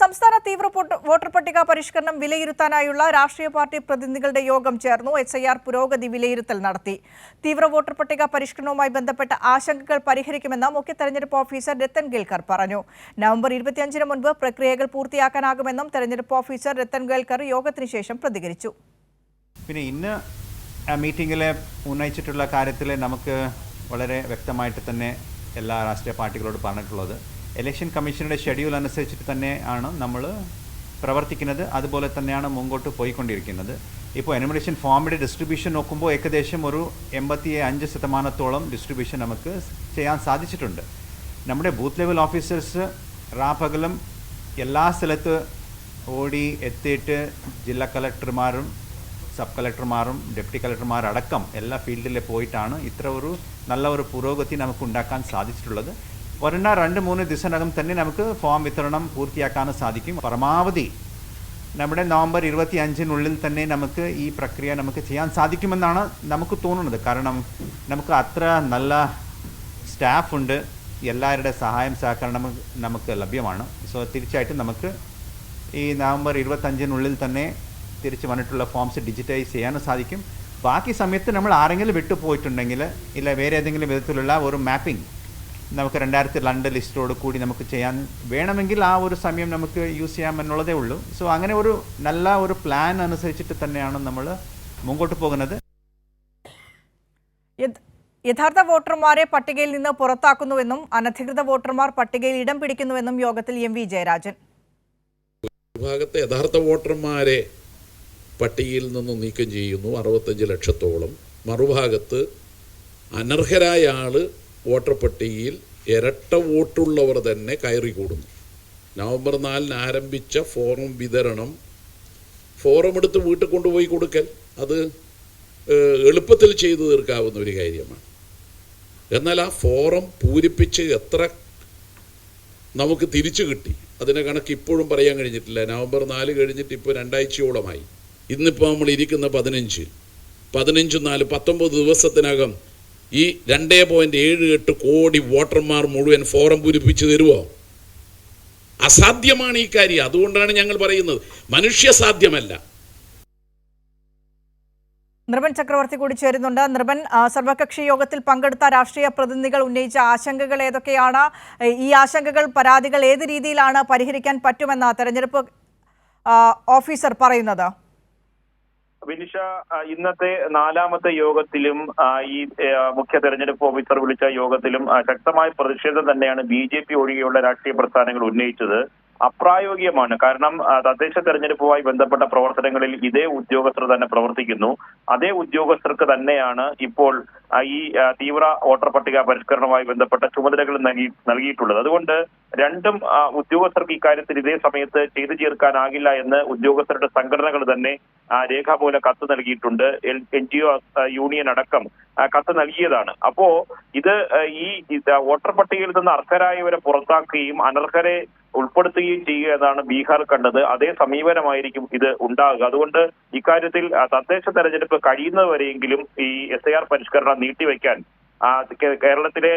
സംസ്ഥാന തീവ്ര വോട്ടർ പട്ടിക പരിഷ്കരണം വിലയിരുത്താനായുള്ള രാഷ്ട്രീയ പാർട്ടി പ്രതിനിധികളുടെ യോഗം ചേർന്നു. എച്ച് ഐ ആർ പുരോഗതി വിലയിരുത്തൽ നടത്തി. തീവ്ര വോട്ടർ പട്ടിക പരിഷ്കരണവുമായി ബന്ധപ്പെട്ട ആശങ്കകൾ പരിഹരിക്കുമെന്ന് മുഖ്യ തെരഞ്ഞെടുപ്പ് ഓഫീസർ രത്തൻ ഗേൽക്കർ പറഞ്ഞു. നവംബർ ഇരുപത്തിയഞ്ചിന് മുൻപ് പ്രക്രിയകൾ പൂർത്തിയാക്കാനാകുമെന്നും തെരഞ്ഞെടുപ്പ് ഓഫീസർ രത്തൻ ഗേൽക്കർ യോഗത്തിന് ശേഷം പ്രതികരിച്ചു. പിന്നെ ഇന്ന് മീറ്റിംഗിലെ ഉന്നയിച്ചിട്ടുള്ള കാര്യത്തിൽ നമുക്ക് വളരെ വ്യക്തമായിട്ട് തന്നെ എല്ലാ രാഷ്ട്രീയ പാർട്ടികളോട് പറഞ്ഞിട്ടുള്ളത്. ഇലക്ഷൻ കമ്മീഷനുടെ ഷെഡ്യൂൾ അനുസരിച്ചിട്ട് തന്നെ ആണ് നമ്മൾ പ്രവർത്തിക്കുന്നത്. അതുപോലെ തന്നെയാണ് മുമ്പോട്ട് പോയിക്കൊണ്ടിരിക്കുന്നത്. ഇപ്പോൾ എനുമറേഷൻ ഫോമിന്റെ ഡിസ്ട്രിബ്യൂഷൻ നോക്കുമ്പോൾ ഏകദേശം ഒരു എൺപത്തി അഞ്ച് ശതമാനത്തോളം ഡിസ്ട്രിബ്യൂഷൻ നമുക്ക് ചെയ്യാൻ സാധിച്ചിട്ടുണ്ട്. നമ്മുടെ ബൂത്ത് ലെവൽ ഓഫീസേഴ്സ് റാപ്പകലും എല്ലാ സ്ഥലത്ത് ഓടി എത്തിയിട്ട് ജില്ലാ കളക്ടർമാരും സബ് കളക്ടർമാരും ഡെപ്യൂട്ടി കളക്ടർമാരടക്കം എല്ലാ ഫീൽഡിൽ പോയിട്ടാണ് ഇത്ര ഒരു നല്ല ഒരു പുരോഗതി നമുക്ക് ഉണ്ടാക്കാൻ സാധിച്ചിട്ടുള്ളത്. വരുന്ന രണ്ട് മൂന്ന് ദിവസത്തിനകം തന്നെ നമുക്ക് ഫോം വിതരണം പൂർത്തിയാക്കാൻ സാധിക്കും. പരമാവധി നമ്മുടെ നവംബർ ഇരുപത്തി അഞ്ചിനുള്ളിൽ തന്നെ നമുക്ക് ഈ പ്രക്രിയ നമുക്ക് ചെയ്യാൻ സാധിക്കുമെന്നാണ് നമുക്ക് തോന്നുന്നത്. കാരണം നമുക്ക് അത്ര നല്ല സ്റ്റാഫ് ഉണ്ട്. എല്ലാവരുടെ സഹായം സഹകരണം നമുക്ക് ലഭ്യമാണ്. സോ തീർച്ചയായിട്ടും നമുക്ക് ഈ നവംബർ ഇരുപത്തഞ്ചിനുള്ളിൽ തന്നെ തിരിച്ച് വന്നിട്ടുള്ള ഫോംസ് ഡിജിറ്റൈസ് ചെയ്യാനും സാധിക്കും. ബാക്കി സമയത്ത് നമ്മൾ ആരെങ്കിലും വിട്ടുപോയിട്ടുണ്ടെങ്കിൽ ഇല്ല വേറെ ഏതെങ്കിലും വിധത്തിലുള്ള ഒരു മാപ്പിംഗ് നമുക്ക് രണ്ടായിരത്തി രണ്ട് ലിസ്റ്റോട് കൂടി നമുക്ക് ചെയ്യാൻ വേണമെങ്കിൽ ആ ഒരു സമയം നമുക്ക് യൂസ് ചെയ്യാം എന്നുള്ളതേ ഉള്ളൂ. സോ അങ്ങനെ ഒരു നല്ല ഒരു പ്ലാൻ അനുസരിച്ചിട്ട് തന്നെയാണ് നമ്മൾ മുമ്പോട്ട് പോകുന്നത്. യഥാർത്ഥ വോട്ടർമാരെ പട്ടികയിൽ നിന്ന് പുറത്താക്കുന്നുവെന്നും അനധികൃത വോട്ടർമാർ പട്ടികയിൽ ഇടം പിടിക്കുന്നുവെന്നും യോഗത്തിൽ എം വി ജയരാജൻ. വിഭാഗത്തെ യഥാർത്ഥ വോട്ടർമാരെ പട്ടികയിൽ നിന്ന് നീക്കം ചെയ്യുന്നു. അറുപത്തഞ്ച് ലക്ഷത്തോളം. മറുഭാഗത്ത് അനർഹരായ ആൾ വോട്ടർ പട്ടികയിൽ ഇരട്ട വോട്ടുള്ളവർ തന്നെ കയറി കൂടുന്നു നവംബർ നാലിന് ആരംഭിച്ച ഫോറം വിതരണം ഫോറം എടുത്ത് വീട്ടിൽ കൊണ്ടുപോയി കൊടുക്കൽ അത് എളുപ്പത്തിൽ ചെയ്തു തീർക്കാവുന്ന ഒരു കാര്യമാണ്. എന്നാൽ ആ ഫോറം പൂരിപ്പിച്ച് എത്ര നമുക്ക് തിരിച്ചു കിട്ടി? അതിനെ കണക്ക് ഇപ്പോഴും പറയാൻ കഴിഞ്ഞിട്ടില്ല. നവംബർ നാല് കഴിഞ്ഞിട്ട് ഇപ്പോൾ രണ്ടാഴ്ചയോളമായി. ഇന്നിപ്പോൾ നമ്മൾ ഇരിക്കുന്ന പതിനഞ്ച്. പതിനഞ്ച് നാല് പത്തൊമ്പത് ദിവസത്തിനകം ഈ രണ്ടേ പോയിന്റ് ഏഴ് എട്ട് കോടി വോട്ടർമാർ മുഴുവൻ ഫോറം പൂരിപ്പിച്ചു തരുമോ അസാധ്യമാണ് ഈ കാര്യം. അതുകൊണ്ടാണ് ഞങ്ങൾ പറയുന്നത്. മനുഷ്യ സാധ്യമല്ല. നൃപൻ ചക്രവർത്തി കൂടി ചേരുന്നുണ്ട്. നൃപൻ സർവകക്ഷി യോഗത്തിൽ പങ്കെടുത്ത രാഷ്ട്രീയ പ്രതിനിധികൾ ഉന്നയിച്ച ആശങ്കകൾ ഏതൊക്കെയാണ്? ഈ ആശങ്കകൾ പരാതികൾ ഏത് രീതിയിലാണ് പരിഹരിക്കാൻ പറ്റുമെന്ന് തെരഞ്ഞെടുപ്പ് ഓഫീസർ പറയുന്നത്. വിനിഷ ഇന്നത്തെ നാലാമത്തെ യോഗത്തിലും ഈ മുഖ്യ തെരഞ്ഞെടുപ്പ് ഓഫീസർ വിളിച്ച യോഗത്തിലും ശക്തമായ പ്രതിഷേധം തന്നെയാണ് ബി ജെ പി ഒഴികെയുള്ള രാഷ്ട്രീയ പ്രസ്ഥാനങ്ങൾ ഉന്നയിച്ചത്. അപ്രായോഗികമാണ്. കാരണം തദ്ദേശ തെരഞ്ഞെടുപ്പുമായി ബന്ധപ്പെട്ട പ്രവർത്തനങ്ങളിൽ ഇതേ ഉദ്യോഗസ്ഥർ തന്നെ പ്രവർത്തിക്കുന്നു. അതേ ഉദ്യോഗസ്ഥർക്ക് തന്നെയാണ് ഇപ്പോൾ ഈ തീവ്ര വോട്ടർ പട്ടിക പരിഷ്കരണവുമായി ബന്ധപ്പെട്ട ചുമതലകൾ നൽകി നൽകിയിട്ടുള്ളത്. അതുകൊണ്ട് രണ്ടും ഉദ്യോഗസ്ഥർക്ക് ഇക്കാര്യത്തിൽ ഇതേ സമയത്ത് ചെയ്തു ചേർക്കാനാകില്ല എന്ന് ഉദ്യോഗസ്ഥരുടെ സംഘടനകൾ തന്നെ രേഖാമൂലം കത്ത് നൽകിയിട്ടുണ്ട്. എൻ ജി ഒ യൂണിയൻ അടക്കം കത്ത് നൽകിയതാണ്. അപ്പോ ഇത് ഈ വോട്ടർ പട്ടികയിൽ നിന്ന് അർഹരായവരെ പുറത്താക്കുകയും അനർഹരെ ഉൾപ്പെടുത്തുകയും ചെയ്യുക എന്നാണ് ബീഹാർ കണ്ടത്. അതേ സമീപനമായിരിക്കും ഇത് ഉണ്ടാകുക. അതുകൊണ്ട് ഇക്കാര്യത്തിൽ തദ്ദേശ തെരഞ്ഞെടുപ്പ് കഴിയുന്നതുവരെയെങ്കിലും ഈ എസ് ഐ ആർ പരിഷ്കരണം Newton Wigan കേരളത്തിലെ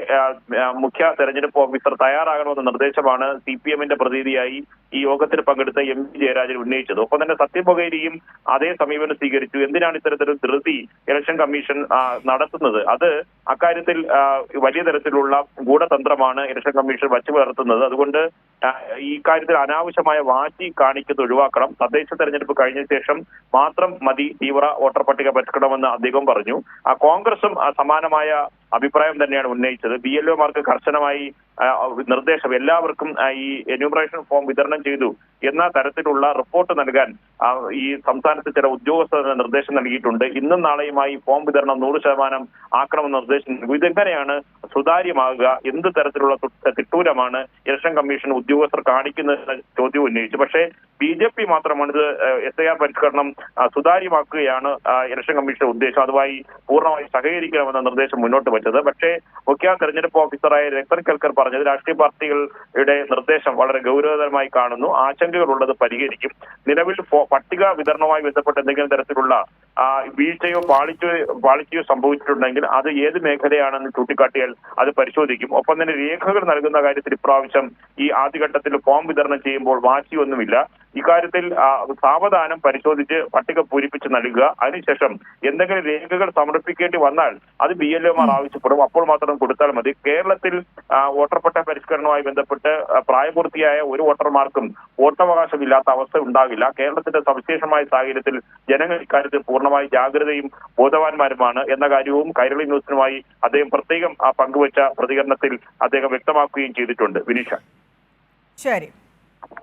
മുഖ്യ തെരഞ്ഞെടുപ്പ് ഓഫീസർ തയ്യാറാകണമെന്ന നിർദ്ദേശമാണ് സി പി എമ്മിന്റെ പ്രതിനിധിയായി ഈ യോഗത്തിൽ പങ്കെടുത്ത എം വി ജയരാജൻ ഉന്നയിച്ചത്. ഒപ്പം തന്നെ സത്യപൊകേരിയും അതേ സമീപനം സ്വീകരിച്ചു. എന്തിനാണ് ഇത്തരത്തിലൊരു ധൃതി ഇലക്ഷൻ കമ്മീഷൻ നടത്തുന്നത്? അത് അക്കാര്യത്തിൽ വലിയ തരത്തിലുള്ള ഗൂഢതന്ത്രമാണ് ഇലക്ഷൻ കമ്മീഷൻ വച്ചു പുലർത്തുന്നത്. അതുകൊണ്ട് ഈ കാര്യത്തിൽ അനാവശ്യമായ വാശി കാണിക്കുന്നത് ഒഴിവാക്കണം. തദ്ദേശ തെരഞ്ഞെടുപ്പ് കഴിഞ്ഞ ശേഷം മാത്രം മതി തീവ്ര വോട്ടർ പട്ടിക പറ്റണമെന്ന് അദ്ദേഹം പറഞ്ഞു. കോൺഗ്രസും സമാനമായ അഭിപ്രായം തന്നെയാണ് ഉന്നയിച്ചത്. ബി എൽ ഒമാർക്ക് കർശനമായി നിർദ്ദേശം എല്ലാവർക്കും ഈ എന്യൂമറേഷൻ ഫോം വിതരണം ചെയ്തു. എന്ന തരത്തിലുള്ള റിപ്പോർട്ട് നൽകാൻ ഈ സംസ്ഥാനത്ത് ചില ഉദ്യോഗസ്ഥർ നിർദ്ദേശം നൽകിയിട്ടുണ്ട്. ഇന്നും നാളെയുമായി ഫോം വിതരണം നൂറ് ശതമാനം ആക്കണമെന്ന് നിർദ്ദേശം നൽകും. ഇതെങ്ങനെയാണ് സുതാര്യമാകുക? എന്ത് തരത്തിലുള്ള തിട്ടൂരമാണ് ഇലക്ഷൻ കമ്മീഷൻ ഉദ്യോഗസ്ഥർ കാണിക്കുന്നതെന്ന ചോദ്യം ഉന്നയിച്ചു. പക്ഷേ ബി ജെ പി മാത്രമാണ് ഇത് എസ് ഐ ആർ പരിഷ്കരണം സുതാര്യമാക്കുകയാണ് ഇലക്ഷൻ കമ്മീഷന്റെ ഉദ്ദേശം. അതുമായി പൂർണമായി സഹകരിക്കണമെന്ന നിർദ്ദേശം മുന്നോട്ട് വെച്ചത്. പക്ഷേ മുഖ്യ തെരഞ്ഞെടുപ്പ് ഓഫീസറായ രക്തൻ കൽക്കർ പറഞ്ഞ പറഞ്ഞത് രാഷ്ട്രീയ പാർട്ടികളുടെ നിർദ്ദേശം വളരെ ഗൗരവതരമായി കാണുന്നു. ആശങ്കകളുള്ളത് പരിഹരിക്കും. നിലവിൽ പട്ടിക വിതരണവുമായി ബന്ധപ്പെട്ട് എന്തെങ്കിലും തരത്തിലുള്ള വീഴ്ചയോ പാളിച്ചോ പാളിച്ചയോ സംഭവിച്ചിട്ടുണ്ടെങ്കിൽ അത് ഏത് മേഖലയാണെന്ന് ചൂണ്ടിക്കാട്ടിയാൽ അത് പരിശോധിക്കും. ഒപ്പം തന്നെ രേഖകൾ നൽകുന്ന കാര്യത്തിൽ ഇപ്രാവശ്യം ഈ ആദ്യഘട്ടത്തിൽ ഫോം വിതരണം ചെയ്യുമ്പോൾ വാശിയൊന്നുമില്ല. ഇക്കാര്യത്തിൽ സാവധാനം പരിശോധിച്ച് പട്ടിക പൂരിപ്പിച്ച് നൽകുക. അതിനുശേഷം എന്തെങ്കിലും രേഖകൾ സമർപ്പിക്കേണ്ടി വന്നാൽ അത് ബി എൽ എമാർ ആവശ്യപ്പെടും. അപ്പോൾ മാത്രം കൊടുത്താൽ മതി. കേരളത്തിൽ വോട്ടർപ്പെട്ട വോട്ടർ പരിഷ്കരണവുമായി ബന്ധപ്പെട്ട് പ്രായപൂർത്തിയായ ഒരു വോട്ടർമാർക്കും വോട്ടവകാശമില്ലാത്ത അവസ്ഥ ഉണ്ടാകില്ല കേരളത്തിന്റെ സവിശേഷമായ സാഹചര്യത്തിൽ ജനങ്ങൾ ഇക്കാര്യത്തിൽ പൂർണമായി ജാഗ്രതയും ബോധവാന്മാരുമാണ് എന്ന കാര്യവും കൈരളി ന്യൂസിനുമായി അദ്ദേഹം പ്രത്യേകം പങ്കുവച്ച പ്രതികരണത്തിൽ അദ്ദേഹം വ്യക്തമാക്കുകയും ചെയ്തിട്ടുണ്ട്. വിനീഷ. ശരി.